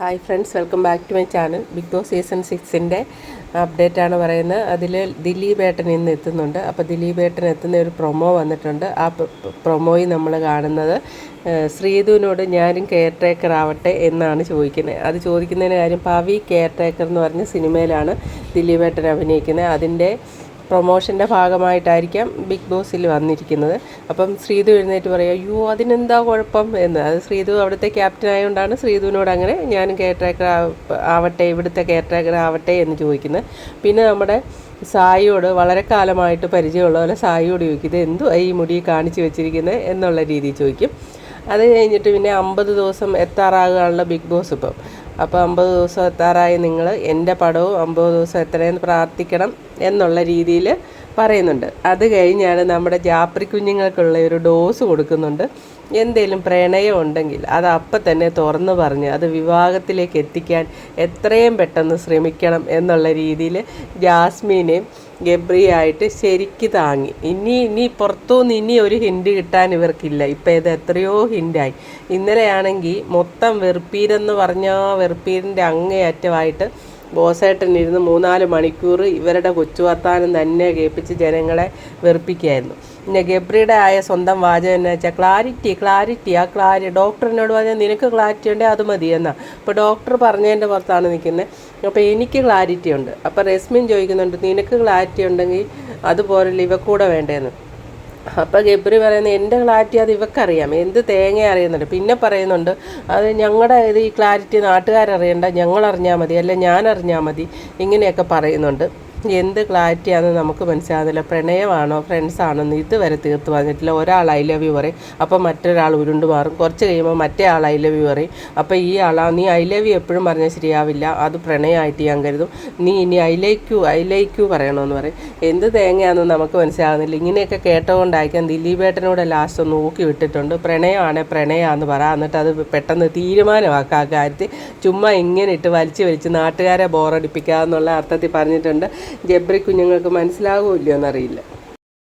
Hi friends welcome back to my channel Big Boss season സിക്സിന്റെ update ആണ് പറയുന്നത്. അതിൽ ദിലീപ് ഏട്ടൻ ഇന്ന് എത്തുന്നുണ്ട്. അപ്പോൾ ദിലീപ് ഏട്ടൻ എത്തുന്ന ഒരു പ്രൊമോ വന്നിട്ടുണ്ട്. ആ പ്രൊമോയിൽ നമ്മൾ കാണുന്നത് ശ്രീധുവിനോട് ഞാനും കെയർ ടേക്കർ ആവട്ടെ എന്നാണ് ചോദിക്കുന്നത്. അത് ചോദിക്കുന്നതിന് കാര്യം പവി കെയർ ടേക്കർ എന്ന് പറഞ്ഞ സിനിമയിലാണ് ദിലീപ് ഏട്ടൻ അഭിനയിക്കുന്നത്. അതിന്റെ പ്രൊമോഷന്റെ ഭാഗമായിട്ടായിരിക്കാം ബിഗ് ബോസിൽ വന്നിരിക്കുന്നത്. അപ്പം ശ്രീതു എഴുന്നേറ്റ് പറയുക അയ്യോ അതിനെന്താ കുഴപ്പം? എന്ന്. അത് ശ്രീതു അവിടുത്തെ ക്യാപ്റ്റൻ ആയതുകൊണ്ടാണ് ശ്രീതുവിനോട് അങ്ങനെ ഞാനും കെയർ ആവട്ടെ ഇവിടുത്തെ കെയർ ആവട്ടെ എന്ന് ചോദിക്കുന്നത്. പിന്നെ നമ്മുടെ സായിയോട് വളരെ കാലമായിട്ട് പരിചയമുള്ള പോലെ സായിയോട് ചോദിക്കും ഇത് എന്തുവാ ഈ മുടി കാണിച്ചു വെച്ചിരിക്കുന്നത് എന്നുള്ള രീതിയിൽ ചോദിക്കും. അത് കഴിഞ്ഞിട്ട് പിന്നെ അമ്പത് ദിവസം എത്താറാകുകയാണല്ലോ ബിഗ് ബോസ് ഇപ്പം. അപ്പോൾ അമ്പത് ദിവസം എത്താറായി നിങ്ങൾ എന്റെ പടവും അമ്പത് ദിവസം എത്രയെന്ന് പ്രാർത്ഥിക്കണം. എന്നുള്ള രീതിയിൽ പറയുന്നുണ്ട്. അത് കഴിഞ്ഞാണ് നമ്മുടെ ജാപ്രി കുഞ്ഞുങ്ങൾക്കുള്ള ഒരു ഡോസ് കൊടുക്കുന്നുണ്ട്. എന്തെങ്കിലും പ്രണയം ഉണ്ടെങ്കിൽ അത് അപ്പം തന്നെ തുറന്നു പറഞ്ഞ് അത് വിവാഹത്തിലേക്ക് എത്തിക്കാൻ എത്രയും പെട്ടെന്ന് ശ്രമിക്കണം എന്നുള്ള രീതിയിൽ ജാസ്മീനെയും ഗബ്രിയായിട്ട് ശരിക്ക് താങ്ങി. ഇനി ഇനി പുറത്തുനിന്ന് ഇനി ഒരു ഹിൻഡ് കിട്ടാൻ ഇവർക്കില്ല. ഇപ്പം ഇത് എത്രയോ ഹിൻഡായി. ഇന്നലെയാണെങ്കിൽ മൊത്തം വെറുപ്പീരെന്ന് പറഞ്ഞാൽ വെറുപ്പീരിന്റെ അങ്ങേയറ്റമായിട്ട് ബോസേട്ടൻ ഇരുന്ന് മൂന്നാൽ മണിക്കൂർ ഇവരുടെ കൊച്ചു വർത്താനം തന്നെ കേൾപ്പിച്ച് ജനങ്ങളെ വെറുപ്പിക്കുകയായിരുന്നു. പിന്നെ ഗബ്രിയുടെ ആയ സ്വന്തം വാചകം എന്ന് വെച്ചാൽ ക്ലാരിറ്റി ക്ലാരിറ്റി ആ ക്ലാരി ഡോക്ടറിനോട് പറഞ്ഞാൽ നിനക്ക് ക്ലാരിറ്റി ഉണ്ടെങ്കിൽ അത് മതി എന്നാ. അപ്പോൾ ഡോക്ടർ പറഞ്ഞതിന്റെ പുറത്താണ് നിൽക്കുന്നത് അപ്പോൾ എനിക്ക് ക്ലാരിറ്റി ഉണ്ട്. അപ്പോൾ റെസ്മിൻ ചോദിക്കുന്നുണ്ട് നിനക്ക് ക്ലാരിറ്റി ഉണ്ടെങ്കിൽ അതുപോലെ ഇവ ഇവക്കൂടെ വേണ്ടേന്ന്. അപ്പോൾ ഗബ്രി പറയുന്നത് എന്റെ ക്ലാരിറ്റി അത് ഇവക്കറിയാം. എന്ത് തേങ്ങ അറിയുന്നുണ്ട്? പിന്നെ പറയുന്നുണ്ട് അത് ഞങ്ങളുടെ ഇത് ഈ ക്ലാരിറ്റി നാട്ടുകാരറിയണ്ട. ഞങ്ങൾ അറിഞ്ഞാൽ മതി. അല്ലെ ഞാൻ അറിഞ്ഞാൽ മതി. ഇങ്ങനെയൊക്കെ പറയുന്നുണ്ട്. എന്ത് ക്ലാരിറ്റിയാണെന്ന് നമുക്ക് മനസ്സിലാകുന്നില്ല. പ്രണയമാണോ ഫ്രണ്ട്സ് ആണോ എന്ന് ഇതുവരെ തീർത്ത് പറഞ്ഞിട്ടില്ല. ഒരാൾ ഐ ലവ് യു പറയും അപ്പോൾ മറ്റൊരാൾ ഉരുണ്ട് മാറും. കുറച്ച് കഴിയുമ്പോൾ മറ്റേ ആൾ ഐ ലവ് യു പറയും. അപ്പോൾ ഈ ആളാ നീ ഐ ലവ് യു എപ്പോഴും പറഞ്ഞാൽ ശരിയാവില്ല. അത് പ്രണയമായിട്ട് ഞാൻ കരുതും. നീ ഇനി I like you I like you പറയണമെന്ന് പറയും. എന്ത് തേങ്ങയാണെന്ന് നമുക്ക് മനസ്സിലാകുന്നില്ല. ഇങ്ങനെയൊക്കെ കേട്ടുകൊണ്ടായിരിക്കാം ദിലീപേട്ടനോട് ലാസ്റ്റ് നോക്കി വിട്ടിട്ടുണ്ട്. പ്രണയമാണ് പ്രണയമാണെന്ന് പറ. എന്നിട്ട് അത് പെട്ടെന്ന് തീരുമാനമാക്കുക ആ കാര്യത്തിൽ ചുമ്മാ ഇങ്ങനെ ഇട്ട് വലിച്ചു വലിച്ച് നാട്ടുകാരെ ബോറടിപ്പിക്കുക എന്നുള്ള അർത്ഥത്തിൽ പറഞ്ഞിട്ടുണ്ട്. ജബ്രി കുഞ്ഞുങ്ങൾക്ക് മനസ്സിലാകുമല്ലോ എന്നറിയില്ല